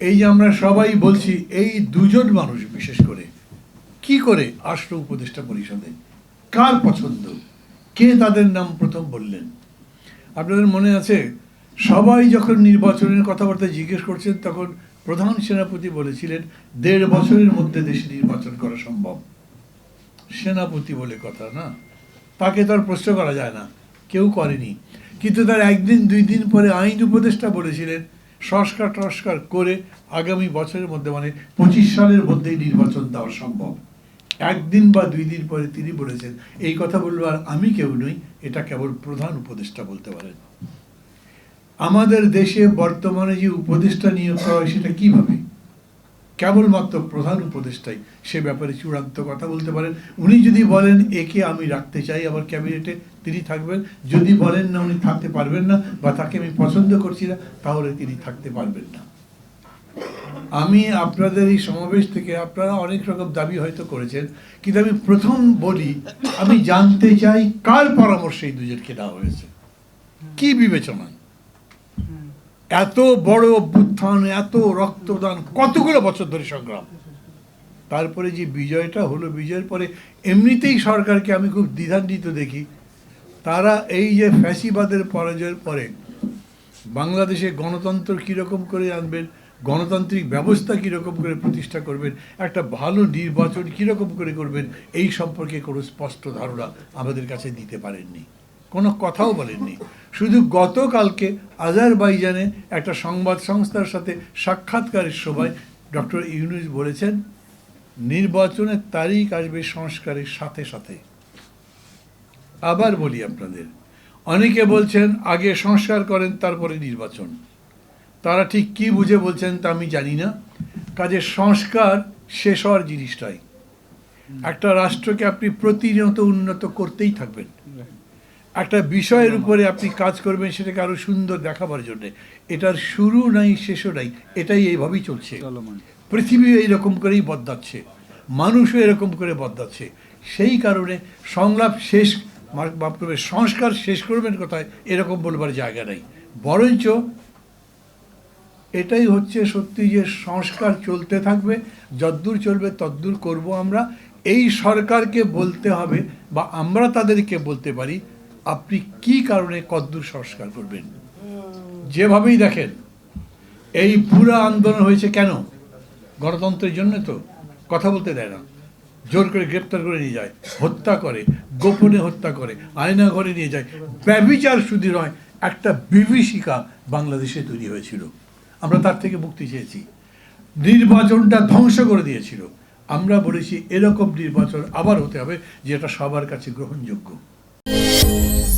এই যে আমরা সবাই বলছি, এই দুজন মানুষ বিশেষ করে, কি করে আসলো উপদেষ্টা পরিষদে? কার পছন্দ? কে তাদের নাম প্রথম বললেন? আপনাদের মনে আছে, সবাই যখন নির্বাচনের কথাবার্তা জিজ্ঞেস করছেন, তখন প্রধান সেনাপতি বলেছিলেন, দেড় বছরের মধ্যে দেশে নির্বাচন করা সম্ভব। সেনাপতি বলে কথা, না? তাকে তো আর প্রশ্ন করা যায় না, কেউ করেনি। কিন্তু তার একদিন, দুই দিন পরে আইন উপদেষ্টা বলেছিলেন সংস্কার টস্কার করে আগামী বছরের মধ্যে মানে পঁচিশ সালের মধ্যেই নির্বাচন দেওয়া সম্ভব। একদিন বা দুই দিন পরে তিনি বলেছেন, এই কথা বলব আর আমি কেউ নই, এটা কেবল প্রধান উপদেষ্টা বলতে পারেন। আমাদের দেশে বর্তমানে যে উপদেষ্টা নিয়োগ করা হয় সেটা কীভাবে? কেবলমাত্র প্রধান উপদেষ্টাই সে ব্যাপারে চূড়ান্ত কথা বলতে পারেন। উনি যদি বলেন, একে আমি রাখতে চাই আমার ক্যাবিনেটে, তিনি থাকবেন। যদি বলেন, না, উনি থাকতে পারবেন না বা তাকে আমি পছন্দ করছি না, তাহলে তিনি থাকতে পারবেন না। আমি আপনাদের এই সমাবেশ থেকে আপনারা অনেক রকম দাবি হয়তো করেছেন, কিন্তু আমি প্রথম বলি, আমি জানতে চাই কার পরামর্শে এই দুজনকে দেওয়া হয়েছে। কি বিবেচনায়? এত বড় অভ্যুত্থান, এত রক্তদান, কতগুলো বছর ধরে সংগ্রাম। তারপরে যে বিজয়টা হলো, বিজয়ের পরে এমনিতেই সরকারকে আমি খুব দ্বিধান্বিত দেখি। তারা এই যে ফ্যাসিবাদের পরাজয়ের পরে বাংলাদেশে গণতন্ত্র কীরকম করে আনবেন, গণতান্ত্রিক ব্যবস্থা কীরকম করে প্রতিষ্ঠা করবেন, একটা ভালো নির্বাচন কীরকম করে করবেন, এই সম্পর্কে কোনো স্পষ্ট ধারণা আমাদের কাছে দিতে পারেননি। কোনো কথাও বলেননি। শুধু গতকালকে আজারবাইজানে একটা সংবাদ সংস্থার সাথে সাক্ষাৎকারের সময় ডক্টর ইউনুস বলেছেন, নির্বাচনের তারিখ আসবে সংস্কারের সাথে সাথে। আবার বলি আপনাদের, অনেকে বলছেন আগে সংস্কার করেন, তারপরে নির্বাচন। তারা ঠিক কি বুঝে বলছেন তা আমি জানি না। কাজে সংস্কার শেষ হওয়ার জিনিসটাই। একটা রাষ্ট্রকে আপনি প্রতিনিয়ত উন্নত করতেই থাকবেন। একটা বিষয়ের উপরে আপনি কাজ করবেন সেটাকে আরও সুন্দর দেখাবার জন্য। এটার শুরু নাই শেষও নাই এটাই এইভাবেই চলছে। পৃথিবী এইরকম করেই বদলাচ্ছে মানুষও এরকম করে বদলাচ্ছে। সেই কারণে সংলাপ শেষ মাফ করবে, সংস্কার শেষ করবেন কোথায় এরকম বলবার জায়গা নেই। বরঞ্চ এটাই হচ্ছে সত্যি যে সংস্কার চলতে থাকবে যদ্দূর চলবে তদ্দূর করব আমরা। এই সরকারকে বলতে হবে বা আমরা তাদেরকে বলতে পারি আপনি কি কারণে কদ্দূর সংস্কার করবেন? যেভাবেই দেখেন, এই পুরা আন্দোলন হয়েছে কেন? গণতন্ত্রের জন্য তো, কথা বলতে দেয় না। জোর করে গ্রেপ্তার করে নিয়ে যায়, হত্যা করে, গোপনে হত্যা করে, আয়না ঘরে নিয়ে যায়। ব্যবিচার শুধু নয়, একটা বিভীষিকা বাংলাদেশে তৈরি হয়েছিল। আমরা তার থেকে মুক্তি চেয়েছি। নির্বাচনটা ধ্বংস করে দিয়েছিল। আমরা বলেছি, এরকম নির্বাচন আবার হতে হবে, যেটা সবার কাছে গ্রহণযোগ্য। Thank you.